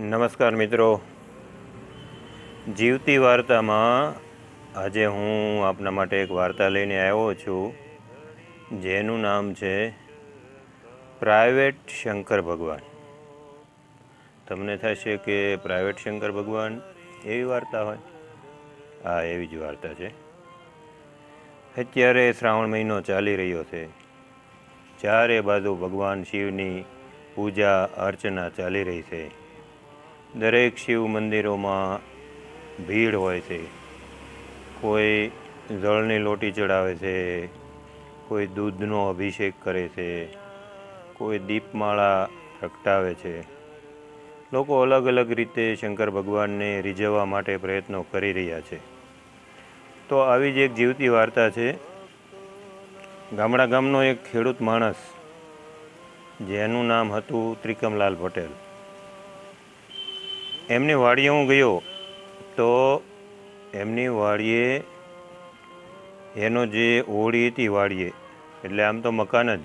નમસ્કાર મિત્રો. જીવતી વાર્તામાં આજે હું આપના માટે એક વાર્તા લઈને આવ્યો છું, જેનું નામ છે પ્રાઇવેટ શંકર ભગવાન. તમને થશે કે પ્રાઇવેટ શંકર ભગવાન એવી વાર્તા હોય? હા, એવી જ વાર્તા છે. અત્યારે શ્રાવણ મહિનો ચાલી રહ્યો છે. ચારે બાજુ ભગવાન શિવની પૂજા અર્ચના ચાલી રહી છે. દરેક શિવ મંદિરોમાં ભીડ હોય છે. કોઈ જળની લોટી ચડાવે છે, કોઈ દૂધનો અભિષેક કરે છે, કોઈ દીપમાળા પ્રગટાવે છે. લોકો અલગ અલગ રીતે શંકર ભગવાનને રીઝવવા માટે પ્રયત્નો કરી રહ્યા છે. તો આવી જ એક જીવતી વાર્તા છે. ગામડા ગામનો એક ખેડૂત માણસ, જેનું નામ હતું ત્રિકમલાલ પટેલ. એમની વાડીએ હું ગયો તો એમની વાડીએ એનો જે ઓળી હતી વાડીએ, એટલે આમ તો મકાન જ.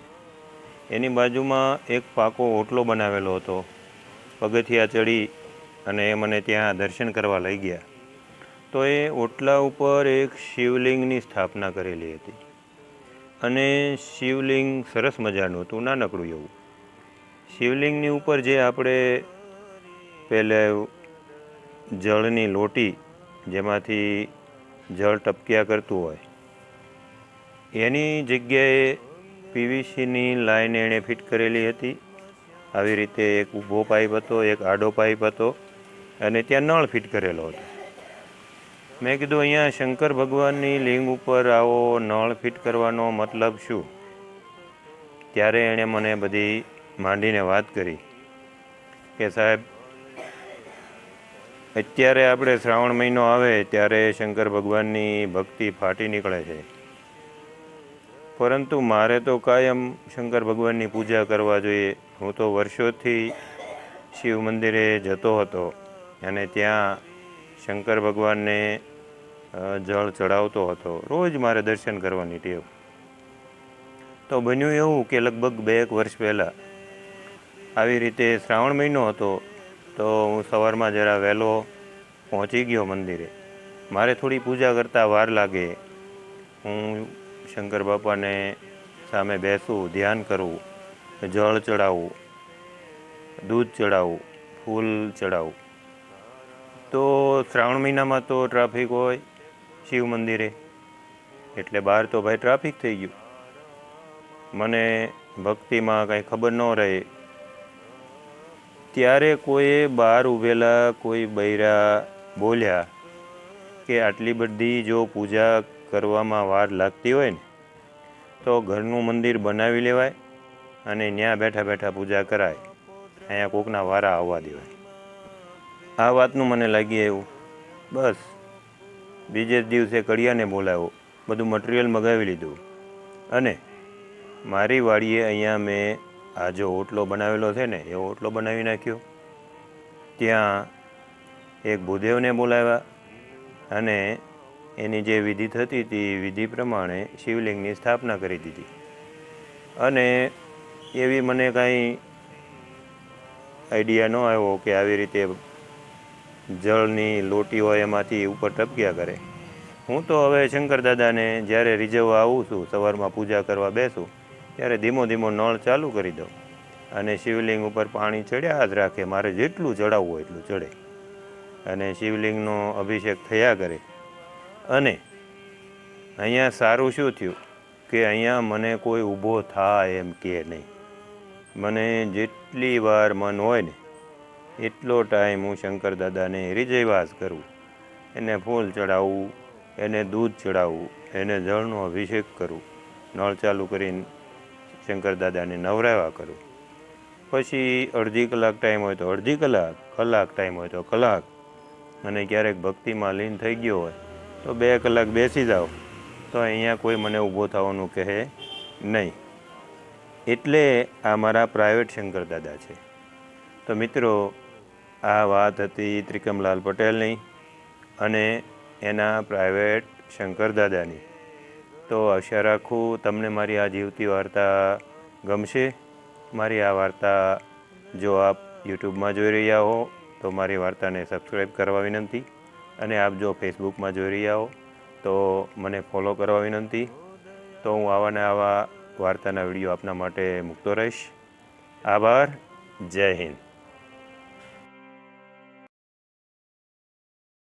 એની બાજુમાં એક પાકો ઓટલો બનાવેલો હતો. પગથિયા ચડી અને એ મને ત્યાં દર્શન કરવા લઈ ગયા. તો એ ઓટલા ઉપર એક શિવલિંગની સ્થાપના કરેલી હતી. અને શિવલિંગ સરસ મજાનું હતું, નાનકડું એવું. શિવલિંગની ઉપર જે આપણે પહેલે જળની લોટી જેમાંથી જળ ટપક્યા કરતું હોય, એની જગ્યાએ પીવીસીની લાઈન એણે ફિટ કરેલી હતી. આવી રીતે એક ઊભો પાઇપ હતો, એક આડો પાઇપ હતો અને ત્યાં નળ ફિટ કરેલો હતો. મેં કીધું, અહીંયા શંકર ભગવાનની લિંગ ઉપર આવો નળ ફિટ કરવાનો મતલબ શું? ત્યારે એણે મને બધી માંડીને વાત કરી કે સાહેબ અત્યારે આપણે શ્રાવણ મહિનો આવે ત્યારે શંકર ભગવાનની ભક્તિ ફાટી નીકળે છે. પરંતુ મારે તો કાયમ શંકર ભગવાનની પૂજા કરવા જોઈએ. હું તો વર્ષોથી શિવ મંદિરે જતો હતો અને ત્યાં શંકર ભગવાનને જળ ચડાવતો હતો. રોજ મારે દર્શન કરવાની ટેવ. તો બન્યું એવું કે લગભગ બે એક વર્ષ પહેલાં આવી રીતે શ્રાવણ મહિનો હતો તો હું સવારમાં જરા વહેલો પહોંચી ગયો મંદિરે. મારે થોડી પૂજા કરતાં વાર લાગે. હું શંકર બાપાને સામે બેસું, ધ્યાન કરું, જળ ચડાવવું દૂધ ચડાવવું ફૂલ ચડાવું. તો શ્રાવણ મહિનામાં તો ટ્રાફિક હોય શિવ મંદિરે. એટલે બહાર તો ભાઈ ટ્રાફિક થઈ ગયું. મને ભક્તિમાં કાંઈ ખબર ન રહે. ત્યારે કોઈએ બહાર ઊભેલા કોઈ બૈરા બોલ્યા કે આટલી બધી જો પૂજા કરવામાં વાર લાગતી હોય ને, તો ઘરનું મંદિર બનાવી લેવાય અને ત્યાં બેઠા બેઠા પૂજા કરાય. અહીંયા કોકના વારા આવવા દેવાય. આ વાતનું મને લાગી એવું. બસ. બીજે જ દિવસે કડિયાને બોલાવ્યો બધું મટીરિયલ મગાવી લીધું. અને મારી વાડીએ અહીંયા મેં આ જો ઓટલો બનાવેલો છે ને, એ ઓટલો બનાવી નાખ્યો. ત્યાં એક ભૂદેવને બોલાવ્યા અને એની જે વિધિ થતી હતી વિધિ પ્રમાણે શિવલિંગની સ્થાપના કરી દીધી. અને એવી મને કાંઈ આઈડિયા ન આવ્યો કે આવી રીતે જળની લોટી હોય એમાંથી ઉપર ટપક્યા કરે. હું તો હવે શંકર દાદાને જ્યારે રીઝવવા આવું છું, સવારમાં પૂજા કરવા બેસું ત્યારે ધીમો ધીમો નળ ચાલુ કરી દઉં અને શિવલિંગ ઉપર પાણી ચડ્યા જ રાખે મારે જેટલું ચડાવવું હોય એટલું ચડે. અને શિવલિંગનો અભિષેક થયા કરે. અને અહીંયા સારું શું થયું કે અહીંયા મને કોઈ ઊભો થાય એમ કે નહીં. મને જેટલી વાર મન હોય ને, એટલો ટાઈમ હું શંકર દાદાને રિજયવાસ કરું. એને ફૂલ ચડાવવું એને દૂધ ચડાવવું એને જળનો અભિષેક કરું. નળ ચાલુ કરીને શંકર દાદાને નવરાવ્યા કરું. પછી અડધી કલાક ટાઈમ હોય તો અડધી કલાક કલાક ટાઈમ હોય તો કલાક. અને ક્યારેક ભક્તિમાં લીન થઈ ગયો હોય તો બે કલાક બેસી જાઓ. તો અહીંયા કોઈ મને ઊભો થવાનું કહે નહીં. એટલે આ મારા પ્રાઇવેટ શંકર દાદા છે. તો મિત્રો, આ વાત હતી ત્રિકમલાલ પટેલની અને એના પ્રાઇવેટ શંકર દાદાની. તો આશા રાખું તમને મારી આ જીવતી વાર્તા ગમશે. મારી આ વાર્તા જો આપ યુટ્યુબમાં જોઈ રહ્યા હો, તો મારી વાર્તાને સબસ્ક્રાઈબ કરવા વિનંતી. અને આપ જો ફેસબુકમાં જોઈ રહ્યા હો, તો મને ફોલો કરવા વિનંતી. તો હું આવા ને આવા વાર્તાના વીડિયો આપના માટે મૂકતો રહીશ. આભાર. જય હિન્દ.